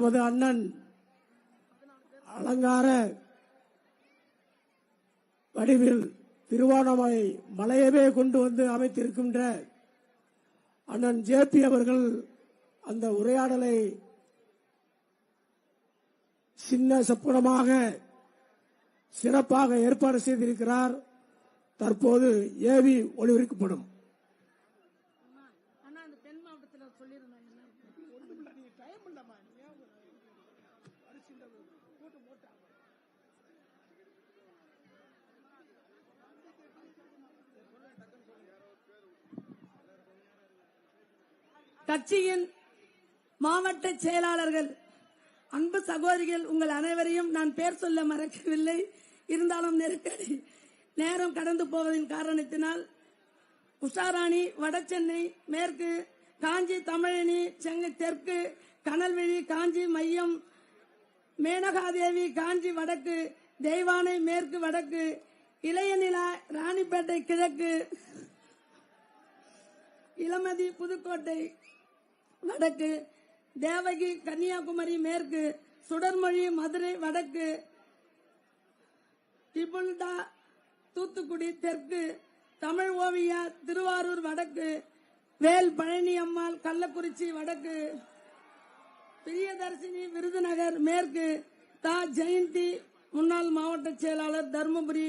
நமது அண்ணன் அலங்கார வடிவில் திருவாணமலை மலையவே கொண்டு வந்து அமைத்திருக்கின்ற அண்ணன் ஜேபி அவர்கள் அந்த உரையாடலை சின்ன சப்புனமாக சிறப்பாக ஏற்பாடு செய்திருக்கிறார். தற்போது ஏவி ஒளிபரப்பப்படும் அண்ணா அந்த தென் மாவட்டத்தில் சொல்லியிருந்தாங்க கட்சியின் மாவட்ட செயலாளர்கள் அன்பு சகோதரிகள் உங்கள் அனைவரையும் நான் பேர் சொல்ல மறக்கவில்லை. இருந்தாலும் நெருக்கடி நேரம் கடந்து போவதின் காரணத்தினால் உஷாராணி வடசென்னை மேற்கு காஞ்சி தமிழனி செங்கை தெற்கு கனல்வெளி காஞ்சி மையம் மேனகாதேவி காஞ்சி வடக்கு தெய்வானை மேற்கு வடக்கு இளையநிலா ராணிப்பேட்டை கிழக்கு இளமதி புதுக்கோட்டை வடக்கு தேவகி கன்னியாகுமரி மேற்கு சுடர்மொழி மதுரை வடக்கு டிபுல்டா தூத்துக்குடி தெற்கு தமிழ் ஓவியா திருவாரூர் வடக்கு வேல் பழனி அம்மாள் கள்ளக்குறிச்சி வடக்கு. பிரியதர்சினி விருதுநகர் மேற்கு தா ஜெயந்தி முன்னாள் மாவட்ட செயலாளர் தருமபுரி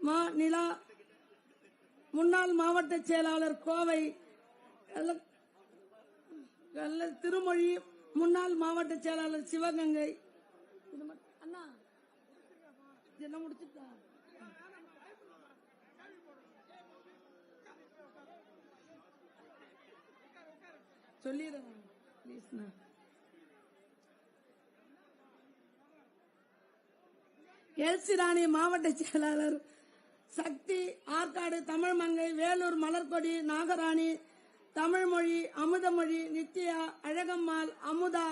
மா நிலா முன்னாள் மாவட்ட செயலாளர் கோவை திருமொழி முன்னாள் மாவட்ட செயலாளர் சிவகங்கை. இது அண்ணா. முடிச்சுட்டா ப்ளீஸ்ண்ணா ராணி மாவட்ட செயலாளர் சக்தி ஆற்காடு தமிழ் மங்கை வேலூர் மலர்கொடி நாகராணி தமிழ்மொழி அமுதமொழி நித்யா அழகம்மாள் அமுதா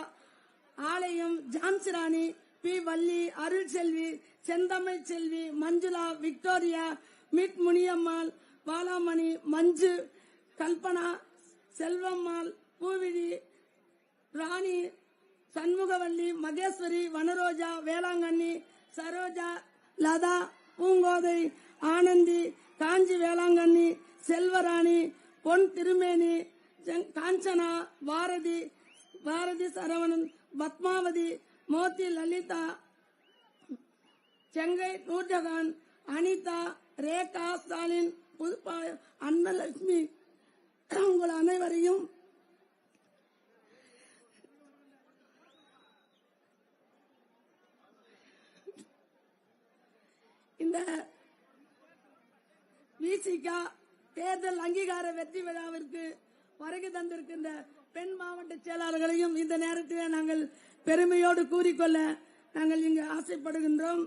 ஆலயம் ஜான்சிராணி பி. வள்ளி அருள்செல்வி செந்தமிழ் செல்வி மஞ்சுளா விக்டோரியா மிட் முனியம்மாள் பாலாமணி மஞ்சு கல்பனா செல்வம்மாள் பூவிழி ராணி சண்முகவல்லி மகேஸ்வரி வனரோஜா வேளாங்கண்ணி சரோஜா லதா பூங்கோதை ஆனந்தி காஞ்சி வேளாங்கண்ணி செல்வராணி பொன் திருமேனி காஞ்சனா பாரதி பாரதி சரவணன் பத்மாவதி மோத்தி லலிதா செங்கை நூர்ஜகான் அனிதா ரேகா ஸ்டாலின் புதுப்பா அன்னலட்சுமி உங்கள் அனைவரையும் இந்த விசிகா தேர்தல் அங்கீகார வெற்றி விழாவிற்கு வருகை தந்திருக்கின்ற பெண் மாவட்ட செயலாளர்களையும் இந்த நேரத்தில் நாங்கள் பெருமையோடு கூறிக்கொள்ள நாங்கள் இங்கு ஆசைப்படுகின்றோம்.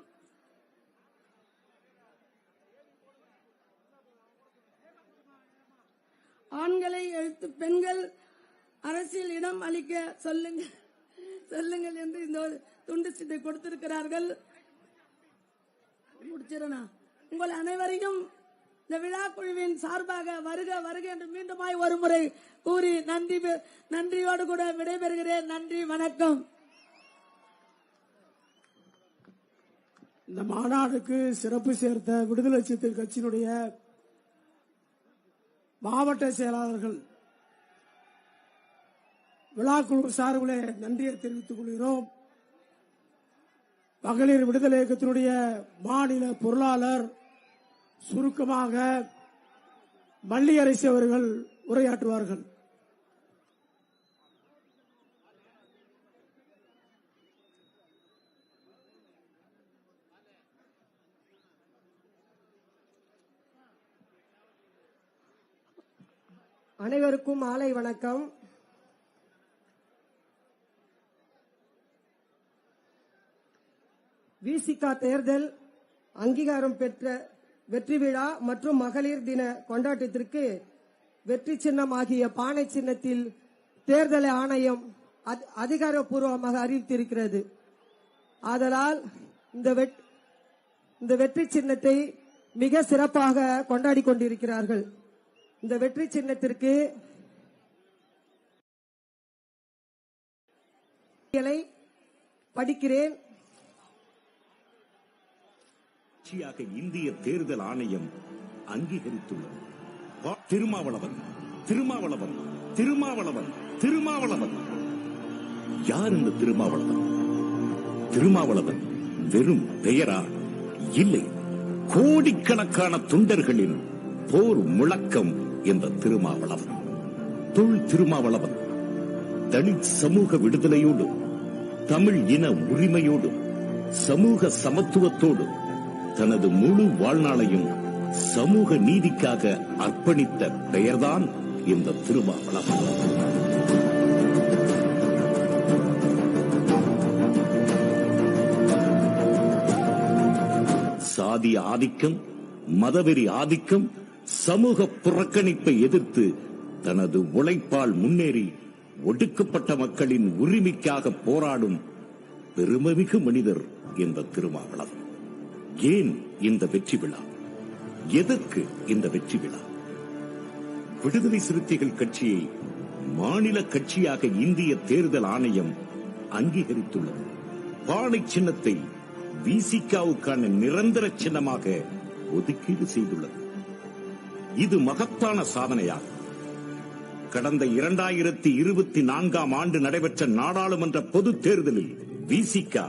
ஆண்களை எழுத்து பெண்கள் அரசியல் இடம் அளிக்க சொல்லுங்க சொல்லுங்கள் என்று இந்த துண்டு சீட்டை கொடுத்திருக்கிறார்கள். முடிச்சிடனா உங்கள் அனைவரையும் இந்த விழா குழுவின் சார்பாக வருக வருக என்று மீண்டுமாய் ஒரு முறை கூறி நன்றி நன்றியோடு கூட விடைபெறுகிறேன். நன்றி வணக்கம். இந்த மாநாடுக்கு சிறப்பு சேர்த்த விடுதலை சிறுத்தைகள் கட்சியினுடைய மாவட்ட செயலாளர்கள் விழாக்குழு சார்பிலே நன்றியை தெரிவித்துக் கொள்கிறோம். மகளிர் விடுதலை இயக்கத்தினுடைய மாநில பொருளாளர் சுருக்கமாக மல்லியரசி அவர்கள் உரையாற்றுவார்கள். அனைவருக்கும் மாலை வணக்கம். விசிகா தேர்தல் அங்கீகாரம் பெற்ற வெற்றி விழா மற்றும் மகளிர் தின கொண்டாட்டத்திற்கு வெற்றி சின்னம் ஆகிய பானை சின்னத்தில் தேர்தல் ஆணையம் அதி- அதிகாரப்பூர்வமாக அறிவித்திருக்கிறது. ஆதலால் இந்த வெட்- இந்த வெற்றி சின்னத்தை மிக சிறப்பாக கொண்டாடி கொண்டிருக்கிறார்கள். இந்த வெற்றி சின்னத்திற்கு படிக்கிறேன். கட்சியாக இந்திய தேர்தல் ஆணையம் அங்கீகரித்துள்ளது. திருமாவளவன் திருமாவளவன் திருமாவளவன் திருமாவளவன். யார் இந்த திருமாவளவன்? திருமாவளவன் வெறும் பெயரா? இல்லை கோடிக்கணக்கான தொண்டர்களின் போர் முழக்கம் என்ற திருமாவளவன். தொல் திருமாவளவன் தலித் சமூக விடுதலையோடு தமிழ் இன உரிமையோடு சமூக சமத்துவத்தோடு தனது முழு வாழ்நாளையும் சமூக நீதிக்காக அர்ப்பணித்த பெயர்தான் இந்த திருமாவளம் சாதி ஆதிக்கம் மதவெறி ஆதிக்கம் சமூக புறக்கணிப்பை எதிர்த்து தனது உழைப்பால் முன்னேறி ஒடுக்கப்பட்ட மக்களின் உரிமைக்காக போராடும் பெருமைமிகு மனிதர் என்ற திருமாவளவன். ஏன் இந்த வெற்றி விழா? எதற்கு இந்த வெற்றி விழா? விடுதலை சிறுத்தைகள் கட்சியை மாநில கட்சியாக இந்திய தேர்தல் ஆணையம் அங்கீகரித்துள்ளது. பானை சின்னத்தை விசிகாவுக்கான நிரந்தர சின்னமாக ஒதுக்கீடு செய்துள்ளது. இது மகத்தான சாதனையாகும். கடந்த இரண்டாயிரத்தி இருபத்தி நான்காம் ஆண்டு நடைபெற்ற நாடாளுமன்ற பொதுத் தேர்தலில் விசிகா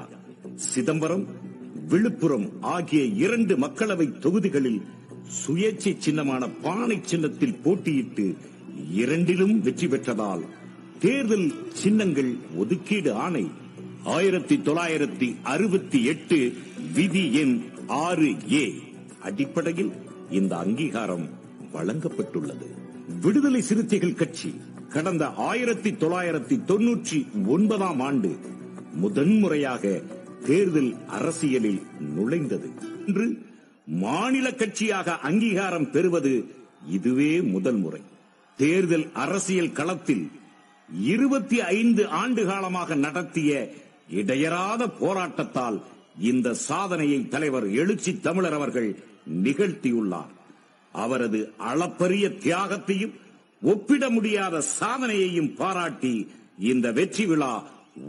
சிதம்பரம் விழுப்புரம் ஆகிய இரண்டு மக்களவை தொகுதிகளில் சுயேட்சை சின்னமான பானை சின்னத்தில் போட்டியிட்டு இரண்டிலும் வெற்றி பெற்றதால் தேர்தல் சின்னங்கள் ஒதுக்கீடு ஆணை. ஆயிரத்தி தொள்ளாயிரத்தி அறுபத்தி எட்டு விதி எண் ஆறு ஏ. அடிப்படையில் இந்த அங்கீகாரம் வழங்கப்பட்டுள்ளது. விடுதலை சிறுத்தைகள் கட்சி கடந்த ஆயிரத்தி தொள்ளாயிரத்தி தொன்னூற்றி ஒன்பதாம் ஆண்டு முதன்முறையாக தேர்தல் அரசியலில் நுழைந்தது. இன்று மாநில கட்சியாக அங்கீகாரம் பெறுவது இதுவே முதல் முறை. தேர்தல் அரசியல் களத்தில் இருபத்தி ஐந்து ஆண்டு காலமாக நடத்திய இடையறாத போராட்டத்தால் இந்த சாதனையை தலைவர் எழுச்சி தமிழர் அவர்கள் நிகழ்த்தியுள்ளார். அவரது அளப்பரிய தியாகத்தையும் ஒப்பிட முடியாத சாதனையையும் பாராட்டி இந்த வெற்றி விழா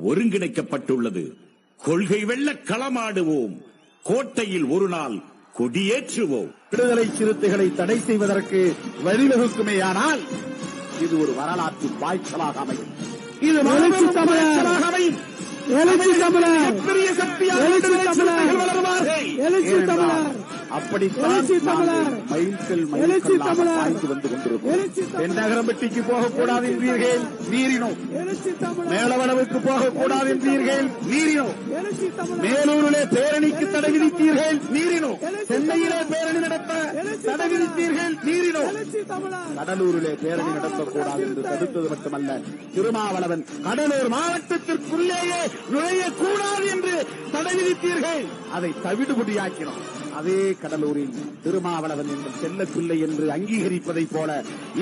ஒருங்கிணைக்கப்பட்டுள்ளது. கொள்கை வெல்ல களமாடுவோம் கோட்டையில் ஒரு நாள் கொடியேற்றுவோம் விடுதலை சிறுத்தைகளை தடை செய்வதற்கு வழிவகுக்குமேயானால் இது ஒரு வரலாற்று வாய்ச்சலாக அமையும் இது. வாய்ச்சலாக அமையும் எழுச்சி தமிழர் மிகப்பெரிய சக்தியாக எழுச்சி வளருவார்கள். தமிழர். அப்படித்தான் மைல்கல்லாக தமிழர். பாய்ந்து வந்து தமிழர். தென்னகரம்பட்டிக்கு போகக்கூடாது என்றீர்கள் மீறினோம். மேலவளவுக்கு போகக்கூடாது என்றீர்கள் மீறினோம். மேலூரிலே பேரணிக்கு தடை விதித்தீர்கள் மீறினோம். சென்னையிலே பேரணி நடத்த தடை விதித்தீர்கள் மீறினோம். கடலூரிலே பேரணி நடத்தக்கூடாது என்று தடுத்தது மட்டுமல்ல திருமாவளவன் கடலூர் மாவட்டத்திற்குள்ளேயே நுழையக்கூடாது என்று தடை விதித்தீர்கள். அதை தவிடுபடியாக்கினோம். அதே கடலூரில் திருமாவளவன் என்ற செல்ல பிள்ளை என்று அங்கீகரிப்பதைப் போல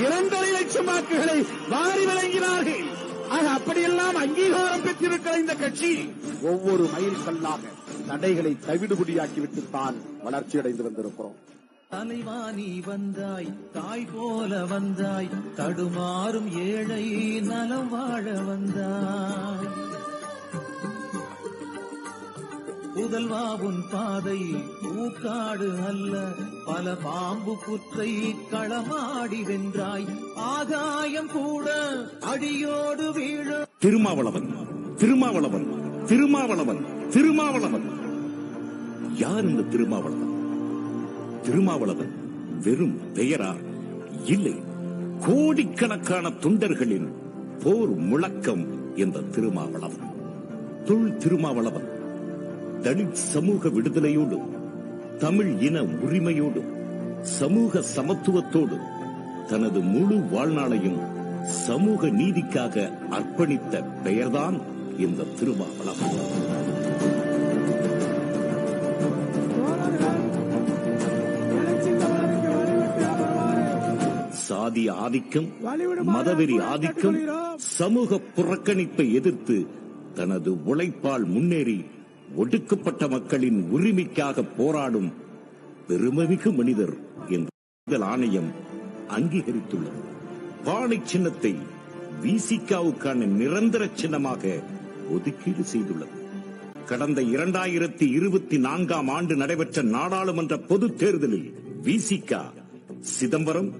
இரண்டரை லட்சம் வாக்குகளை வாரி வழங்கினார்கள். ஆக அப்படியெல்லாம் அங்கீகாரம் பெற்றிருக்கிற இந்த கட்சி ஒவ்வொரு மயில் கல்லாக தடைகளை தவிடுபடியாக்கிவிட்டுத்தான் வளர்ச்சியடைந்து வந்திருக்கிறோம். தலைவா நீ வந்தாய் தாய் போல வந்தாய் தடுமாறும் ஏழை நலம் வாழ வந்தாய். புதல்வா உன் பாதை பூக்காடு அல்ல. பல பாம்பு புற்றை களமாடி வென்றாய். ஆகாயம் கூட அடியோடு வீழ திருமாவளவன் திருமாவளவன் திருமாவளவன் திருமாவளவன். யார் இந்த திருமாவளவன்? திருமாவளவன் வெறும் பெயரா? இல்லை கோடிக்கணக்கான தொண்டர்களின் போர் முழக்கம் என்ற திருமாவளவன். தொல் திருமாவளவன். தலித் சமூக விடுதலையோடும் தமிழ் இன உரிமையோடும் சமூக சமத்துவத்தோடும் தனது முழு வாழ்நாளையும் சமூக நீதிக்காக அர்ப்பணித்த பெயர்தான் இந்த திருமாவளம் சாதி ஆதிக்கம் மதவெறி ஆதிக்கம் சமூக புறக்கணிப்பை எதிர்த்து தனது உழைப்பால் முன்னேறி ஒடுக்கப்பட்ட மக்களின் உரிமைக்காக போராடும் பெருமைமிகு மனிதர் என்று தேர்தல் ஆணையம் அங்கீகரித்துள்ளது. பானை சின்னத்தை விசிகாவுக்கான நிரந்தர சின்னமாக ஒதுக்கீடு செய்துள்ளது. கடந்த இரண்டாயிரத்தி இருபத்தி நான்காம் ஆண்டு நடைபெற்ற நாடாளுமன்ற பொதுத் தேர்தலில் விசிகா சிதம்பரம்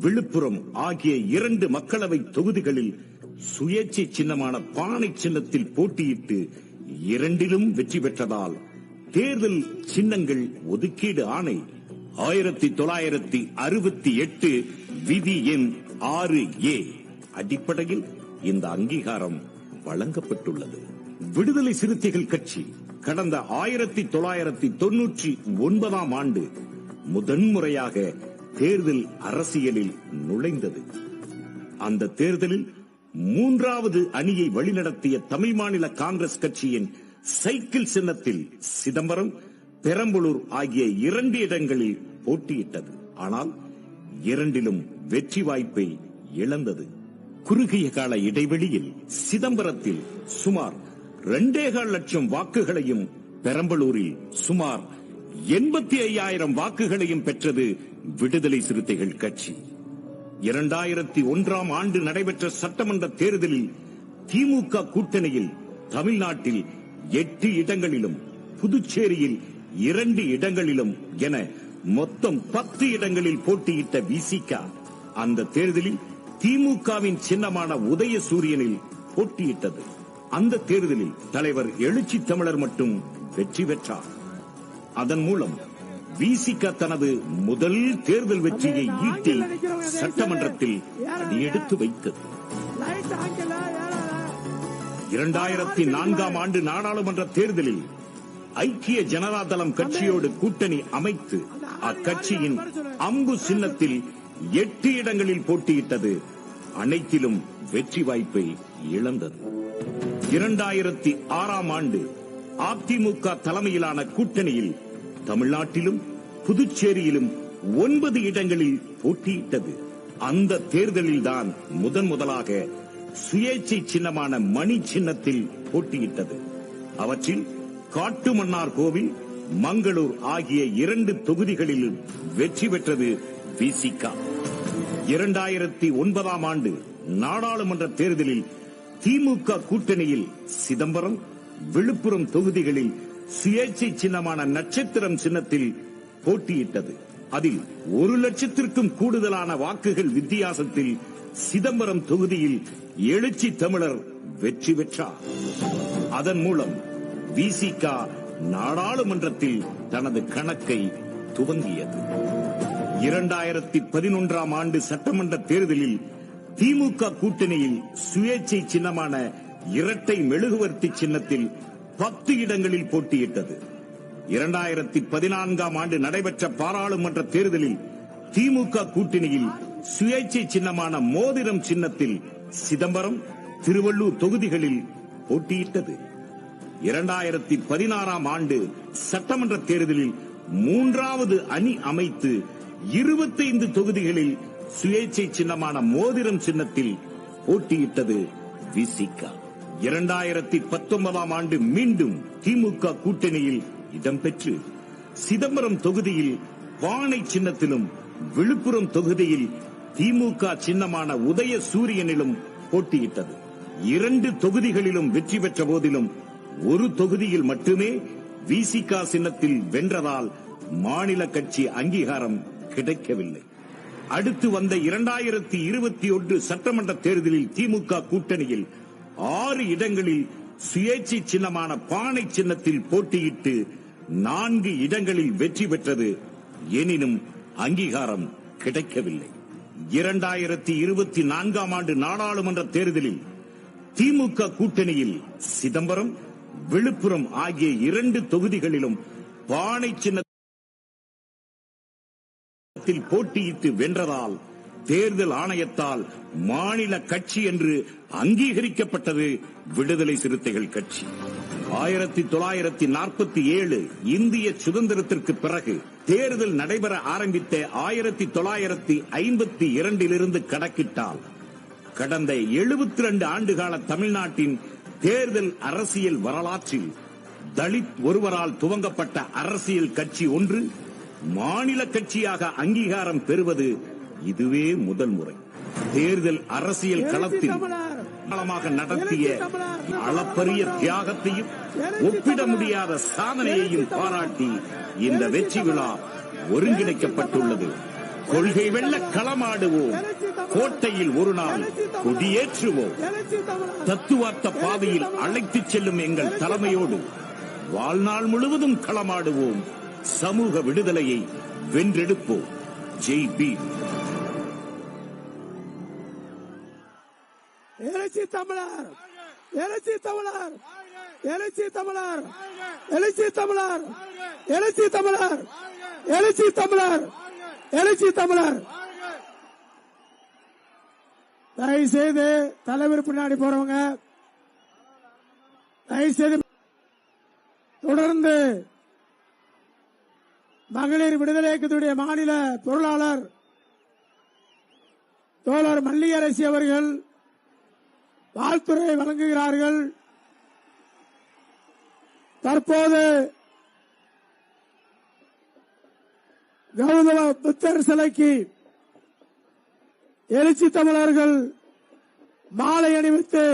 விழுப்புரம் ஆகிய இரண்டு மக்களவை தொகுதிகளில் சுயேட்சை சின்னமான பானை சின்னத்தில் போட்டியிட்டு இரண்டிலும் வெற்றி பெற்றதால் தேர்தல் சின்னங்கள் ஒதுக்கீடு ஆணை ஆயிரத்தி தொள்ளாயிரத்தி அறுபத்தி எட்டு விதி எண் ஆறு ஏ. அடிப்படையில் இந்த அங்கீகாரம் வழங்கப்பட்டுள்ளது. விடுதலை சிறுத்தைகள் கட்சி கடந்த ஆயிரத்தி தொள்ளாயிரத்தி தொன்னூற்றி ஒன்பதாம் ஆண்டு முதன்முறையாக தேர்தல் அரசியலில் நுழைந்தது. அந்த தேர்தலில் மூன்றாவது அணியை வழிநடத்திய தமிழ் மாநில காங்கிரஸ் கட்சியின் சைக்கிள் சின்னத்தில் சிதம்பரம் பெரம்பலூர் ஆகிய இரண்டு இடங்களில் போட்டியிட்டது. ஆனால் இரண்டிலும் வெற்றி வாய்ப்பை இழந்தது. குறுகிய கால இடைவெளியில் சிதம்பரத்தில் சுமார் இரண்டேகால் லட்சம் வாக்குகளையும் பெரம்பலூரில் சுமார் எண்பத்தி ஐயாயிரம் வாக்குகளையும் பெற்றது விடுதலை சிறுத்தைகள் கட்சி. இரண்டாயிரத்தி ஒன்றாம் ஆண்டு நடைபெற்ற சட்டமன்ற தேர்தலில் திமுக கூட்டணியில் தமிழ்நாட்டில் எட்டு இடங்களிலும் புதுச்சேரியில் இரண்டு இடங்களிலும் என மொத்தம் பத்து இடங்களில் போட்டியிட்ட விசிகா அந்த தேர்தலில் திமுகவின் சின்னமான உதயசூரியனில் போட்டியிட்டது. அந்த தேர்தலில் தலைவர் எழுச்சி தமிழர் மட்டும் வெற்றி பெற்றார். அதன் மூலம் விசிக தனது முதல் தேர்தல் வெற்றியை ஈட்டி சட்டமன்றத்தில் அடியெடுத்து வைத்தது. இரண்டாயிரத்தி நான்காம் ஆண்டு நாடாளுமன்ற தேர்தலில் ஐக்கிய ஜனதா தளம் கட்சியோடு கூட்டணி அமைத்து அக்கட்சியின் அம்பு சின்னத்தில் எட்டு இடங்களில் போட்டியிட்டது. அனைத்திலும் வெற்றி வாய்ப்பை இழந்தது. இரண்டாயிரத்தி ஆறாம் ஆண்டு அதிமுக தலைமையிலான கூட்டணியில் தமிழ்நாட்டிலும் புதுச்சேரியிலும் ஒன்பது இடங்களில் போட்டியிட்டது. அந்த தேர்தலில்தான் முதன் முதலாக சுயேட்சை சின்னமான மணி சின்னத்தில் போட்டியிட்டது. அவற்றில் காட்டுமன்னார் கோவில் மங்களூர் ஆகிய இரண்டு தொகுதிகளிலும் வெற்றி பெற்றது விசிகா இரண்டாயிரத்தி ஒன்பதாம் ஆண்டு நாடாளுமன்ற தேர்தலில் திமுக கூட்டணியில் சிதம்பரம் விழுப்புரம் தொகுதிகளில் சுயேட்சை சின்னமான நட்சத்திரம் சின்னத்தில் போட்டியிட்டது. அதில் ஒரு லட்சத்திற்கும் கூடுதலான வாக்குகள் வித்தியாசத்தில் சிதம்பரம் தொகுதியில் எழுச்சி தமிழர் வெற்றி பெற்றார். அதன் மூலம் விசிகா நாடாளுமன்றத்தில் தனது கணக்கை துவங்கியது. இரண்டாயிரத்தி பதினொன்றாம் ஆண்டு சட்டமன்ற தேர்தலில் திமுக கூட்டணியில் சுயேட்சை சின்னமான இரட்டை மெழுகுவர்த்தி சின்னத்தில் பத்து இடங்களில் போட்டியிட்டது. இரண்டாயிரத்தி பதினான்காம் ஆண்டு நடைபெற்ற பாராளுமன்ற தேர்தலில் திமுக கூட்டணியில் சுயேட்சை சின்னமான மோதிரம் சின்னத்தில் சிதம்பரம் திருவள்ளூர் தொகுதிகளில் போட்டியிட்டது. இரண்டாயிரத்தி பதினாறாம் ஆண்டு சட்டமன்ற தேர்தலில் மூன்றாவது அணி அமைத்து இருபத்தைந்து தொகுதிகளில் சுயேட்சை சின்னமான மோதிரம் சின்னத்தில் போட்டியிட்டது விசிகா. இரண்டாயிரத்தி பத்தொன்பதாம் ஆண்டு மீண்டும் திமுக கூட்டணியில் இடம்பெற்று சிதம்பரம் தொகுதியில் வானை சின்னத்திலும் விழுப்புரம் தொகுதியில் திமுக சின்னமான உதய சூரியனிலும் போட்டியிட்டது. இரண்டு தொகுதிகளிலும் வெற்றி பெற்ற போதிலும் ஒரு தொகுதியில் மட்டுமே விசிகா சின்னத்தில் வென்றதால் மாநில கட்சி அங்கீகாரம் கிடைக்கவில்லை. அடுத்து வந்த இரண்டாயிரத்தி இருபத்தி ஒன்று சட்டமன்ற தேர்தலில் திமுக கூட்டணியில் ஆறு இடங்களில் சுயேட்சை சின்னமான பானை சின்னத்தில் போட்டியிட்டு நான்கு இடங்களில் வெற்றி பெற்றது. எனினும் அங்கீகாரம் கிடைக்கவில்லை. இரண்டாயிரத்தி இருபத்தி நான்காம் ஆண்டு நாடாளுமன்ற தேர்தலில் திமுக கூட்டணியில் சிதம்பரம் விழுப்புரம் ஆகிய இரண்டு தொகுதிகளிலும் பானை சின்னத்தில் போட்டியிட்டு வென்றதால் தேர்தல் ஆணையத்தால் மாநில கட்சி என்று அங்கீகரிக்கப்பட்டது விடுதலை சிறுத்தைகள் கட்சி. ஆயிரத்தி தொள்ளாயிரத்தி நாற்பத்தி ஏழு இந்திய சுதந்திரத்திற்கு பிறகு தேர்தல் நடைபெற ஆரம்பித்த ஆயிரத்தி தொள்ளாயிரத்தி ஐம்பத்தி இரண்டிலிருந்து கணக்கிட்டால் கடந்த 72 ரெண்டு ஆண்டுகால தமிழ்நாட்டின் தேர்தல் அரசியல் வரலாற்றில் தலித் ஒருவரால் துவங்கப்பட்ட அரசியல் கட்சி ஒன்று மாநில கட்சியாக அங்கீகாரம் பெறுவது இதுவே முதல் முறை. தேர்தல் அரசியல் களத்தில் காலமாக நடத்திய அளப்பரிய தியாகத்தையும் ஒப்பிட முடியாத சாதனையையும் பாராட்டி இந்த வெற்றி விழா ஒருங்கிணைக்கப்பட்டுள்ளது. கொள்கை வெள்ள களமாடுவோம். கோட்டையில் ஒரு நாள் கொடியேற்றுவோம். தத்துவார்த்த பாதையில் அழைத்துச் செல்லும் எங்கள் தலைமையோடு வாழ்நாள் முழுவதும் களமாடுவோம். சமூக விடுதலையை வென்றெடுப்போம். ஜெய் பீம். எழுச்சி தமிழர் எழுச்சி தமிழர் எழுச்சி தமிழர் எழுச்சி தமிழர் எழுச்சி தமிழர் எழுச்சி தமிழர் எழுச்சி தமிழர். தயவு செய்து தலைவர் பின்னாடி போறவங்க தயவு செய்து தொடர்ந்து மகளிர் விடுதலை இயக்கத்துடைய மாநில பொருளாளர் தோழர் மல்லிகரசி அவர்கள் வாழ்த்துறை வழங்குகிறார்கள். தற்போது கௌதம புத்தர் சிலைக்கு எழுச்சி தமிழர்கள் மாலை அணிவித்து